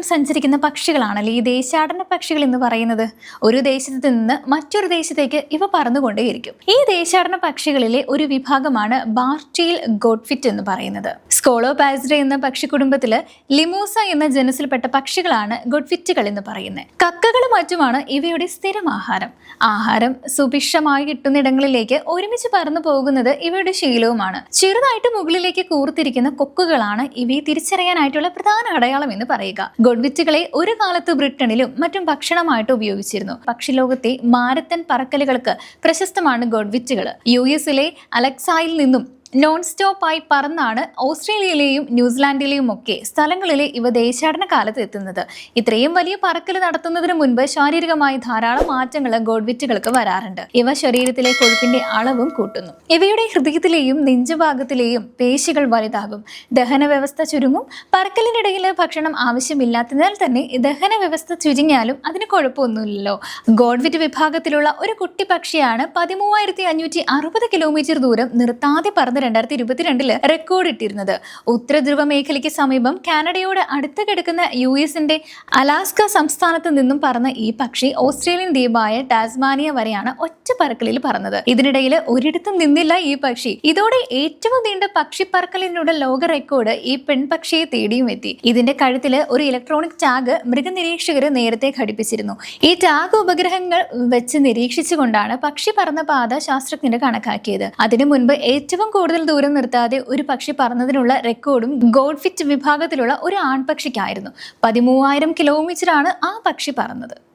ദൂരം സഞ്ചരിക്കുന്ന പക്ഷികളാണല്ലോ ഈ ദേശാടന പക്ഷികൾ എന്ന് പറയുന്നത്? ഒരു ദേശത്ത് നിന്ന് മറ്റൊരു ദേശത്തേക്ക് ഇവ പറന്നുകൊണ്ടേയിരിക്കും. ഈ ദേശാടന പക്ഷികളിലെ ഒരു വിഭാഗമാണ് ബാർട്ടീൽ ഗോഡ്ഫിറ്റ് എന്ന് പറയുന്നത്. സ്കോളോപാസ്ഡ എന്ന പക്ഷി കുടുംബത്തിൽ ലിമൂസ എന്ന ജനസിൽപ്പെട്ട പക്ഷികളാണ് ഗോഡ്ഫിറ്റുകൾ എന്ന് പറയുന്നത് കക്കകളും മറ്റുമാണ് ഇവയുടെ സ്ഥിരം ആഹാരം. ആഹാരം സുഭിക്ഷമായി കിട്ടുന്നിടങ്ങളിലേക്ക് ഒരുമിച്ച് പറന്നു പോകുന്നത് ഇവയുടെ ശീലവുമാണ്. ചെറുതായിട്ട് മുകളിലേക്ക് കൂർത്തിരിക്കുന്ന കൊക്കുകളാണ് ഇവയെ തിരിച്ചറിയാനായിട്ടുള്ള പ്രധാന അടയാളം എന്ന് പറയുക. ഗുഡ്വിറ്റുകളെ ഒരു കാലത്ത് ബ്രിട്ടനിലും മറ്റും ഭക്ഷണമായിട്ട് ഉപയോഗിച്ചിരുന്നു. പക്ഷിലോകത്തെ മാരത്തൻ പറക്കലുകൾക്ക് പ്രശസ്തമാണ് ഗോഡ്വിറ്റുകൾ യു എസിലെ അലക്സായിൽ നിന്നും നോൺ സ്റ്റോപ്പായി പറന്നാണ് ഓസ്ട്രേലിയയിലെയും ന്യൂസിലാൻഡിലെയും ഒക്കെ സ്ഥലങ്ങളിലെ ഇവ ദേശാടന കാലത്ത് എത്തുന്നത്. ഇത്രയും വലിയ പറക്കൽ നടത്തുന്നതിന് മുൻപ് ശാരീരികമായി ധാരാളം മാറ്റങ്ങൾ ഗോഡ്വിറ്റുകൾക്ക് വരാറുണ്ട്. ഇവ ശരീരത്തിലെ കൊഴുപ്പിന്റെ അളവും കൂട്ടുന്നു. ഇവയുടെ ഹൃദയത്തിലെയും നെഞ്ചുഭാഗത്തിലെയും പേശികൾ വലുതാകും. ദഹന വ്യവസ്ഥ ചുരുങ്ങും. പറക്കലിനിടയിൽ ഭക്ഷണം ആവശ്യമില്ലാത്തതിനാൽ തന്നെ ദഹന വ്യവസ്ഥ ചുരുങ്ങിയാലും അതിന് കുഴപ്പമൊന്നുമില്ലല്ലോ. ഗോഡ്വിറ്റ് വിഭാഗത്തിലുള്ള ഒരു കുട്ടി പക്ഷിയാണ് പതിമൂവായിരത്തി അഞ്ഞൂറ്റി അറുപത് കിലോമീറ്റർ ദൂരം നിർത്താതെ പറന്ന് രണ്ടായിരത്തി ഇരുപത്തിരണ്ടിൽ റെക്കോർഡ് ഇട്ടിരുന്നത്. ഉത്തരധ്രുവ മേഖലയ്ക്ക് സമീപം കാനഡയോട് അടുത്ത് കിടക്കുന്ന യു എസിന്റെ അലാസ്ക സംസ്ഥാനത്ത് നിന്നും പറന്ന ഈ പക്ഷി ഓസ്ട്രേലിയൻ ദ്വീപായ ടാസ്മാനിയ വരെയാണ് ഒറ്റ പറക്കലിൽ പറന്നത്. ഇതിനിടയിൽ ഒരിടത്തും നിന്നില്ല ഈ പക്ഷി. ഇതോടെ ഏറ്റവും നീണ്ട പക്ഷി പറക്കലിനുള്ള ലോക റെക്കോർഡ് ഈ പെൺപക്ഷിയെ തേടിയും എത്തി. ഇതിന്റെ കഴുത്തിൽ ഒരു ഇലക്ട്രോണിക് ടാഗ് മൃഗനിരീക്ഷകർ നേരത്തെ ഘടിപ്പിച്ചിരുന്നു. ഈ ടാഗ് ഉപഗ്രഹങ്ങൾ വെച്ച് നിരീക്ഷിച്ചുകൊണ്ടാണ് പക്ഷി പറന്ന പാത ശാസ്ത്രജ്ഞർ കണക്കാക്കിയത്. അതിനു മുൻപ് ഏറ്റവും കൂടുതൽ ദൂരം നിർത്താതെ ഒരു പക്ഷി പറന്നതിനുള്ള റെക്കോർഡും ഗോഡ്ഫിറ്റ് വിഭാഗത്തിലുള്ള ഒരു ആൺപക്ഷിക്കായിരുന്നു. പതിമൂവായിരം കിലോമീറ്ററാണ് ആ പക്ഷി പറന്നത്.